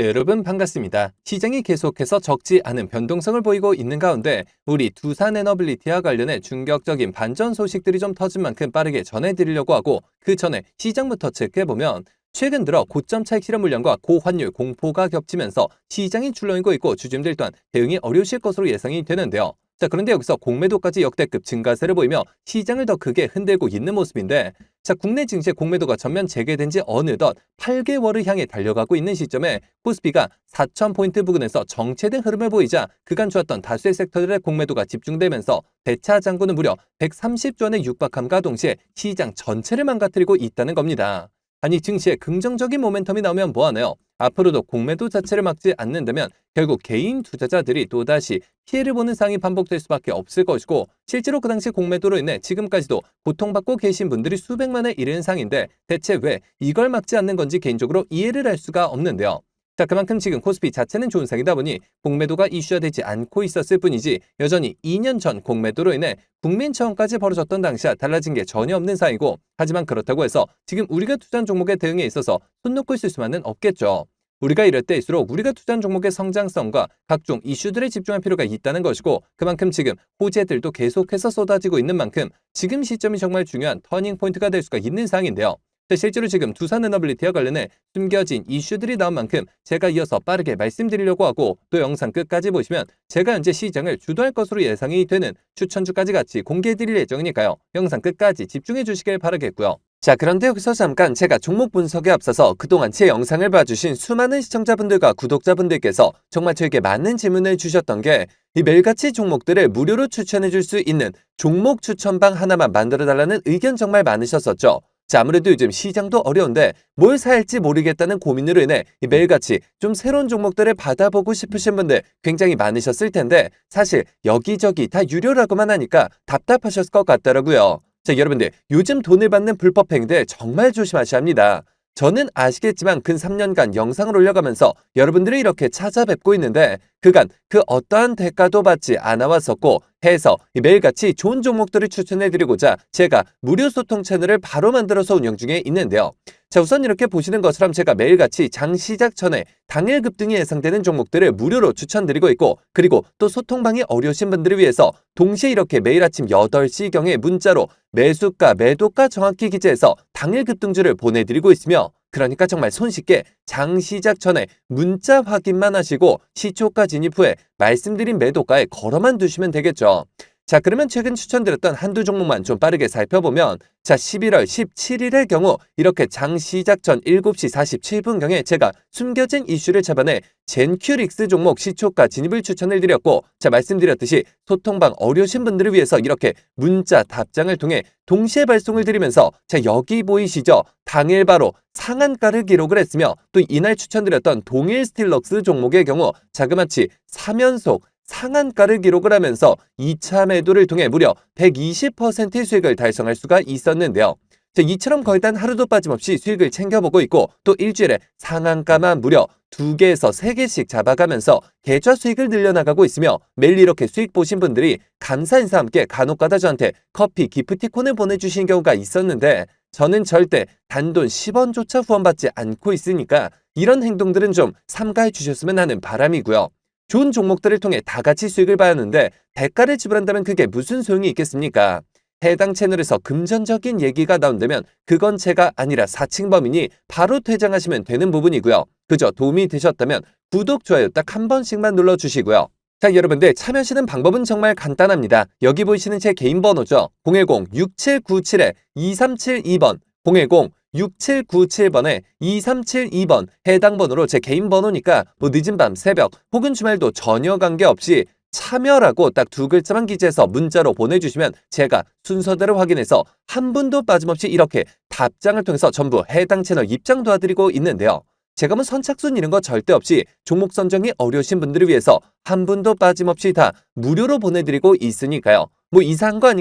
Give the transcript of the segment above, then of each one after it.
네, 여러분 반갑습니다. 시장이 계속해서 적지 않은 변동성을 보이고 있는 가운데 우리 두산 에너빌리티와 관련해 충격적인 반전 소식들이 좀 터진 만큼 빠르게 전해드리려고 하고 그 전에 시장부터 체크해보면 최근 들어 고점 차익 실현 물량과 고환율 공포가 겹치면서 시장이 출렁이고 있고 주주들 또한 대응이 어려우실 것으로 예상이 되는데요. 자, 그런데 여기서 공매도까지 역대급 증가세를 보이며 시장을 더 크게 흔들고 있는 모습인데 자, 국내 증시 공매도가 전면 재개된 지 어느덧 8개월을 향해 달려가고 있는 시점에 코스피가 4,000포인트 부근에서 정체된 흐름을 보이자 그간 좋았던 다수의 섹터들의 공매도가 집중되면서 대차 잔고는 무려 130조 원에 육박함과 동시에 시장 전체를 망가뜨리고 있다는 겁니다. 아니 증시에 긍정적인 모멘텀이 나오면 뭐하나요? 앞으로도 공매도 자체를 막지 않는다면 결국 개인 투자자들이 또다시 피해를 보는 상황이 반복될 수밖에 없을 것이고 실제로 그 당시 공매도로 인해 지금까지도 고통받고 계신 분들이 수백만에 이르는 상인데 대체 왜 이걸 막지 않는 건지 개인적으로 이해를 할 수가 없는데요. 자, 그만큼 지금 코스피 자체는 좋은 상이다 보니 공매도가 이슈화되지 않고 있었을 뿐이지 여전히 2년 전 공매도로 인해 국민청원까지 벌어졌던 당시와 달라진 게 전혀 없는 상이고 하지만 그렇다고 해서 지금 우리가 투자한 종목의 대응에 있어서 손 놓고 있을 수만은 없겠죠. 우리가 이럴 때일수록 우리가 투자한 종목의 성장성과 각종 이슈들에 집중할 필요가 있다는 것이고 그만큼 지금 호재들도 계속해서 쏟아지고 있는 만큼 지금 시점이 정말 중요한 터닝 포인트가 될 수가 있는 상황인데요. 실제로 지금 두산 에너빌리티와 관련해 숨겨진 이슈들이 나온 만큼 제가 이어서 빠르게 말씀드리려고 하고 또 영상 끝까지 보시면 제가 현재 시장을 주도할 것으로 예상이 되는 추천주까지 같이 공개해드릴 예정이니까요. 영상 끝까지 집중해 주시길 바라겠고요. 자 그런데 여기서 잠깐 제가 종목 분석에 앞서서 그동안 제 영상을 봐주신 수많은 시청자분들과 구독자분들께서 정말 저에게 많은 질문을 주셨던 게 이 매일같이 종목들을 무료로 추천해 줄 수 있는 종목 추천방 하나만 만들어 달라는 의견 정말 많으셨었죠. 자, 아무래도 요즘 시장도 어려운데 뭘 할지 모르겠다는 고민으로 인해 이 매일같이 좀 새로운 종목들을 받아보고 싶으신 분들 굉장히 많으셨을 텐데 사실 여기저기 다 유료라고만 하니까 답답하셨을 것 같더라고요. 자, 여러분들 요즘 돈을 받는 불법 행위들 정말 조심하셔야 합니다. 저는 아시겠지만 근 3년간 영상을 올려가면서 여러분들을 이렇게 찾아뵙고 있는데 그간 그 어떠한 대가도 받지 않아 왔었고 해서 매일같이 좋은 종목들을 추천해드리고자 제가 무료 소통 채널을 바로 만들어서 운영 중에 있는데요. 자 우선 이렇게 보시는 것처럼 제가 매일같이 장 시작 전에 당일 급등이 예상되는 종목들을 무료로 추천드리고 있고 그리고 또 소통방이 어려우신 분들을 위해서 동시에 이렇게 매일 아침 8시경에 문자로 매수가 매도가 정확히 기재해서 당일 급등주를 보내드리고 있으며 그러니까 정말 손쉽게 장 시작 전에 문자 확인만 하시고 시초가 진입 후에 말씀드린 매도가에 걸어만 두시면 되겠죠. 자, 그러면 최근 추천드렸던 한두 종목만 좀 빠르게 살펴보면 자, 11월 17일의 경우 이렇게 장 시작 전 7시 47분경에 제가 숨겨진 이슈를 잡아내 젠큐릭스 종목 시초가 진입을 추천을 드렸고 자, 말씀드렸듯이 소통방 어려우신 분들을 위해서 이렇게 문자 답장을 통해 동시에 발송을 드리면서 자, 여기 보이시죠? 당일 바로 상한가를 기록을 했으며 또 이날 추천드렸던 동일 스틸럭스 종목의 경우 자그마치 3연속 상한가를 기록을 하면서 2차 매도를 통해 무려 120%의 수익을 달성할 수가 있었는데요. 자, 이처럼 거의 단 하루도 빠짐없이 수익을 챙겨보고 있고 또 일주일에 상한가만 무려 2개에서 3개씩 잡아가면서 계좌 수익을 늘려나가고 있으며 매일 이렇게 수익 보신 분들이 감사 인사 함께 간혹가다 저한테 커피 기프티콘을 보내주신 경우가 있었는데 저는 절대 단돈 10원조차 후원받지 않고 있으니까 이런 행동들은 좀 삼가해 주셨으면 하는 바람이고요. 좋은 종목들을 통해 다 같이 수익을 봐야 하는데 대가를 지불한다면 그게 무슨 소용이 있겠습니까? 해당 채널에서 금전적인 얘기가 나온다면 그건 제가 아니라 사칭범이니 바로 퇴장하시면 되는 부분이고요. 그저 도움이 되셨다면 구독, 좋아요 딱 한 번씩만 눌러주시고요. 자, 여러분들 참여하시는 방법은 정말 간단합니다. 여기 보이시는 제 개인 번호죠. 010-6797-2372번 010 6797번에 2372번 해당 번호로 제 개인 번호니까 뭐 늦은 밤 새벽 혹은 주말도 전혀 관계없이 참여라고 딱 두 글자만 기재해서 문자로 보내주시면 제가 순서대로 확인해서 한 분도 빠짐없이 이렇게 답장을 통해서 전부 해당 채널 입장 도와드리고 있는데요. 제가 뭐 선착순 이런 거 절대 없이 종목 선정이 어려우신 분들을 위해서 한 분도 빠짐없이 다 무료로 보내드리고 있으니까요. 뭐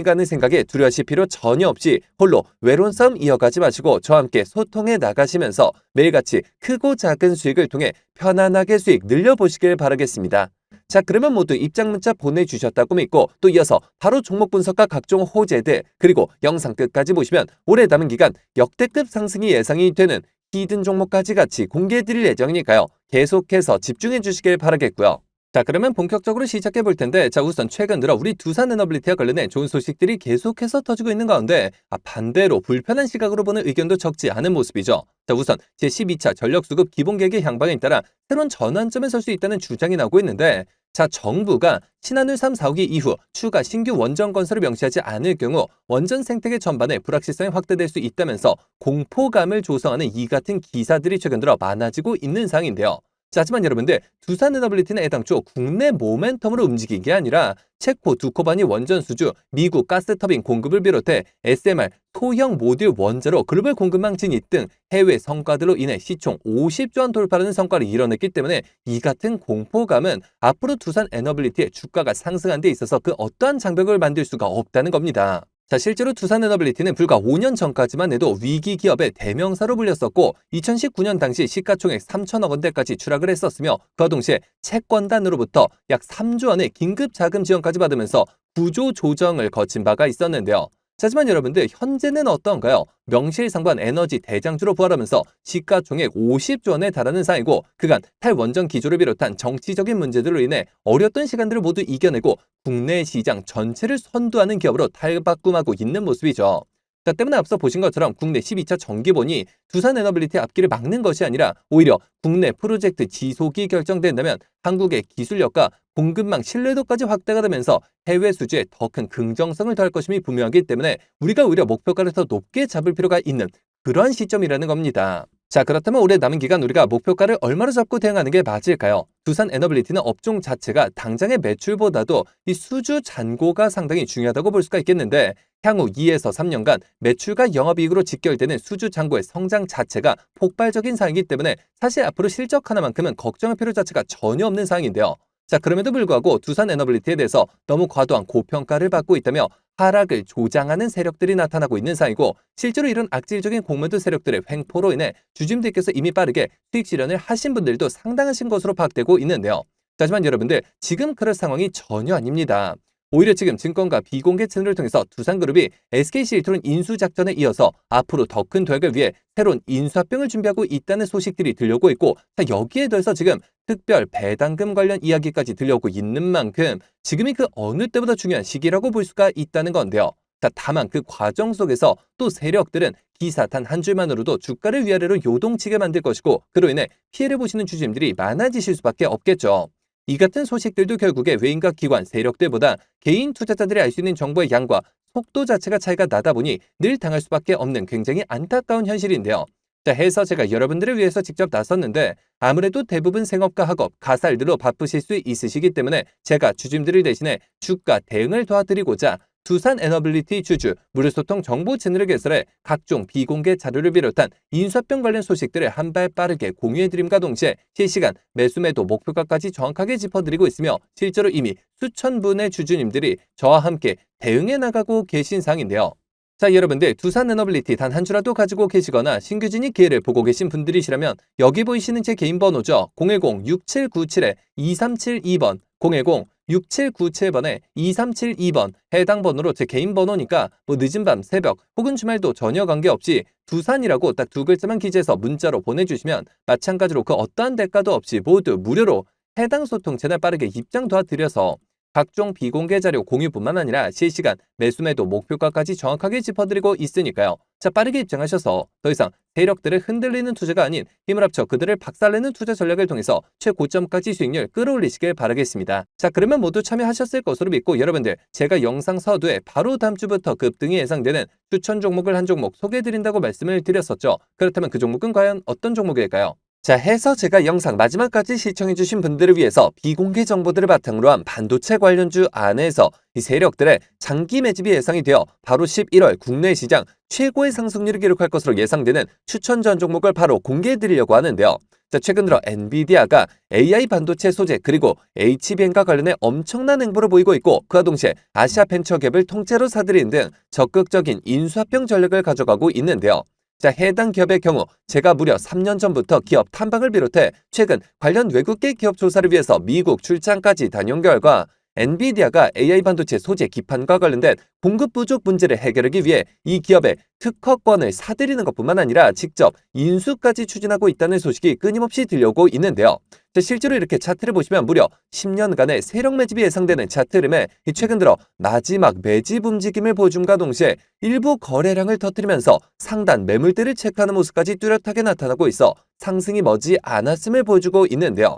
하는 생각에 두려워하실 필요 전혀 없이 홀로 외로운 싸움 이어가지 마시고 저와 함께 소통해 나가시면서 매일같이 크고 작은 수익을 통해 편안하게 수익 늘려보시길 바라겠습니다. 자 그러면 모두 입장 문자 보내주셨다고 믿고 또 이어서 바로 종목 분석과 각종 호재들 그리고 영상 끝까지 보시면 올해 남은 기간 역대급 상승이 예상이 되는 히든 종목까지 같이 공개해드릴 예정이니까요. 계속해서 집중해 주시길 바라겠고요. 자 그러면 본격적으로 시작해 볼 텐데 자 우선 최근 들어 우리 두산 에너빌리티와 관련해 좋은 소식들이 계속해서 터지고 있는 가운데 아, 반대로 불편한 시각으로 보는 의견도 적지 않은 모습이죠. 자 우선 제12차 전력수급 기본계획의 향방에 따라 새로운 전환점에 설 수 있다는 주장이 나오고 있는데 자 정부가 신한울 3, 4호기 이후 추가 신규 원전 건설을 명시하지 않을 경우 원전 생태계 전반에 불확실성이 확대될 수 있다면서 공포감을 조성하는 이 같은 기사들이 최근 들어 많아지고 있는 상황인데요. 자, 하지만 여러분들 두산 에너빌리티는 애당초 국내 모멘텀으로 움직인 게 아니라 체코 두코바니 원전 수주, 미국 가스터빈 공급을 비롯해 SMR 소형 모듈 원자로 글로벌 공급망 진입 등 해외 성과들로 인해 시총 50조 원 돌파라는 성과를 이뤄냈기 때문에 이 같은 공포감은 앞으로 두산 에너빌리티의 주가가 상승한 데 있어서 그 어떠한 장벽을 만들 수가 없다는 겁니다. 자, 실제로 두산 에너빌리티는 불과 5년 전까지만 해도 위기 기업의 대명사로 불렸었고 2019년 당시 시가총액 3천억 원대까지 추락을 했었으며 그와 동시에 채권단으로부터 약 3조 원의 긴급 자금 지원까지 받으면서 구조 조정을 거친 바가 있었는데요. 하지만 여러분들 현재는 어떤가요? 명실상부한 에너지 대장주로 부활하면서 시가 총액 50조 원에 달하는 상이고 그간 탈원전 기조를 비롯한 정치적인 문제들로 인해 어렸던 시간들을 모두 이겨내고 국내 시장 전체를 선도하는 기업으로 탈바꿈하고 있는 모습이죠. 자, 때문에 앞서 보신 것처럼 국내 12차 정기본이 두산 에너빌리티 앞길을 막는 것이 아니라 오히려 국내 프로젝트 지속이 결정된다면 한국의 기술력과 공급망 신뢰도까지 확대가 되면서 해외 수주에 더 큰 긍정성을 더할 것임이 분명하기 때문에 우리가 오히려 목표가를 더 높게 잡을 필요가 있는 그러한 시점이라는 겁니다. 자 그렇다면 올해 남은 기간 우리가 목표가를 얼마로 잡고 대응하는 게 맞을까요? 두산 에너빌리티는 업종 자체가 당장의 매출보다도 이 수주 잔고가 상당히 중요하다고 볼 수가 있겠는데 향후 2에서 3년간 매출과 영업이익으로 직결되는 수주 잔고의 성장 자체가 폭발적인 사항이기 때문에 사실 앞으로 실적 하나만큼은 걱정할 필요 자체가 전혀 없는 사항인데요. 자, 그럼에도 불구하고 두산 에너빌리티에 대해서 너무 과도한 고평가를 받고 있다며 하락을 조장하는 세력들이 나타나고 있는 사이고 실제로 이런 악질적인 공매도 세력들의 횡포로 인해 주주님들께서 이미 빠르게 수익 실현을 하신 분들도 상당하신 것으로 파악되고 있는데요. 하지만 여러분들 지금 그럴 상황이 전혀 아닙니다. 오히려 지금 증권가 비공개 채널을 통해서 두산그룹이 SKC1토론 인수 작전에 이어서 앞으로 더 큰 도약을 위해 새로운 인수합병을 준비하고 있다는 소식들이 들려오고 있고 여기에 더해서 지금 특별 배당금 관련 이야기까지 들려오고 있는 만큼 지금이 그 어느 때보다 중요한 시기라고 볼 수가 있다는 건데요. 자, 다만 그 과정 속에서 또 세력들은 기사 단 한 줄만으로도 주가를 위아래로 요동치게 만들 것이고 그로 인해 피해를 보시는 주주님들이 많아지실 수밖에 없겠죠. 이 같은 소식들도 결국에 외인과 기관, 세력들보다 개인 투자자들이 알 수 있는 정보의 양과 속도 자체가 차이가 나다 보니 늘 당할 수밖에 없는 굉장히 안타까운 현실인데요. 자, 해서 제가 여러분들을 위해서 직접 나섰는데 아무래도 대부분 생업과 학업, 가살들로 바쁘실 수 있으시기 때문에 제가 주주님들을 대신해 주가 대응을 도와드리고자 두산 에너빌리티 주주 무료소통 정보 채널을 개설해 각종 비공개 자료를 비롯한 인수합병 관련 소식들을 한 발 빠르게 공유해드림과 동시에 실시간 매수 매도 목표가까지 정확하게 짚어드리고 있으며 실제로 이미 수천 분의 주주님들이 저와 함께 대응해 나가고 계신 상인데요. 자, 여러분들 두산 에너빌리티 단 한 주라도 가지고 계시거나 신규 진입 기회를 보고 계신 분들이시라면 여기 보이시는 제 개인 번호죠. 010-6797-2372번 010-6797번에 2372번 해당 번호로 제 개인 번호니까 뭐 늦은 밤, 새벽 혹은 주말도 전혀 관계없이 두산이라고 딱 두 글자만 기재해서 문자로 보내주시면 마찬가지로 그 어떠한 대가도 없이 모두 무료로 해당 소통 채널 빠르게 입장 도와드려서 각종 비공개 자료 공유뿐만 아니라 실시간 매수매도 목표가까지 정확하게 짚어드리고 있으니까요. 자 빠르게 입장하셔서 더 이상 세력들을 흔들리는 투자가 아닌 힘을 합쳐 그들을 박살내는 투자 전략을 통해서 최고점까지 수익률 끌어올리시길 바라겠습니다. 자 그러면 모두 참여하셨을 것으로 믿고 여러분들 제가 영상 서두에 바로 다음 주부터 급등이 예상되는 추천 종목을 한 종목 소개해드린다고 말씀을 드렸었죠. 그렇다면 그 종목은 과연 어떤 종목일까요? 자, 해서 제가 영상 마지막까지 시청해주신 분들을 위해서 비공개 정보들을 바탕으로 한 반도체 관련주 안에서 이 세력들의 장기 매집이 예상이 되어 바로 11월 국내 시장 최고의 상승률을 기록할 것으로 예상되는 추천 전 종목을 바로 공개해드리려고 하는데요. 자, 최근 들어 엔비디아가 AI 반도체 소재 그리고 HBM과 관련해 엄청난 행보를 보이고 있고 그와 동시에 아시아 벤처갭을 통째로 사들인 등 적극적인 인수합병 전략을 가져가고 있는데요. 자, 해당 기업의 경우 제가 무려 3년 전부터 기업 탐방을 비롯해 최근 관련 외국계 기업 조사를 위해서 미국 출장까지 다녀온 결과 엔비디아가 AI 반도체 소재 기판과 관련된 공급 부족 문제를 해결하기 위해 이 기업의 특허권을 사들이는 것뿐만 아니라 직접 인수까지 추진하고 있다는 소식이 끊임없이 들려오고 있는데요. 자, 실제로 이렇게 차트를 보시면 무려 10년간의 세력 매집이 예상되는 차트 흐름에 이 최근 들어 마지막 매집 움직임을 보여줌과 동시에 일부 거래량을 터뜨리면서 상단 매물대를 체크하는 모습까지 뚜렷하게 나타나고 있어 상승이 머지 않았음을 보여주고 있는데요.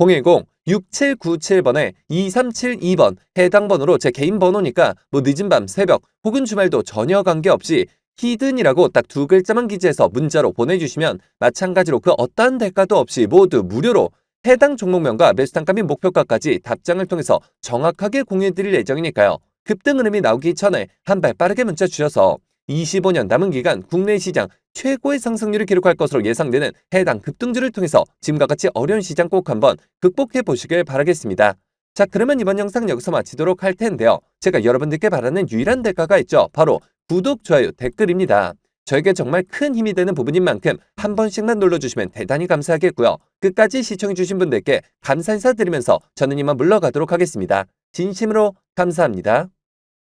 010-6797번에 2372번 해당 번호로 제 개인 번호니까 뭐 늦은 밤, 새벽 혹은 주말도 전혀 관계없이 히든이라고 딱 두 글자만 기재해서 문자로 보내주시면 마찬가지로 그 어떠한 대가도 없이 모두 무료로 해당 종목명과 매수 단가 및 목표가까지 답장을 통해서 정확하게 공유해드릴 예정이니까요. 급등 흐름이 나오기 전에 한 발 빠르게 문자 주셔서 25년 남은 기간 국내 시장 최고의 상승률을 기록할 것으로 예상되는 해당 급등주를 통해서 지금과 같이 어려운 시장 꼭 한번 극복해 보시길 바라겠습니다. 자, 그러면 이번 영상 여기서 마치도록 할 텐데요. 제가 여러분들께 바라는 유일한 대가가 있죠. 바로 구독, 좋아요, 댓글입니다. 저에게 정말 큰 힘이 되는 부분인 만큼 한 번씩만 눌러주시면 대단히 감사하겠고요. 끝까지 시청해주신 분들께 감사 인사 드리면서 저는 이만 물러가도록 하겠습니다. 진심으로 감사합니다.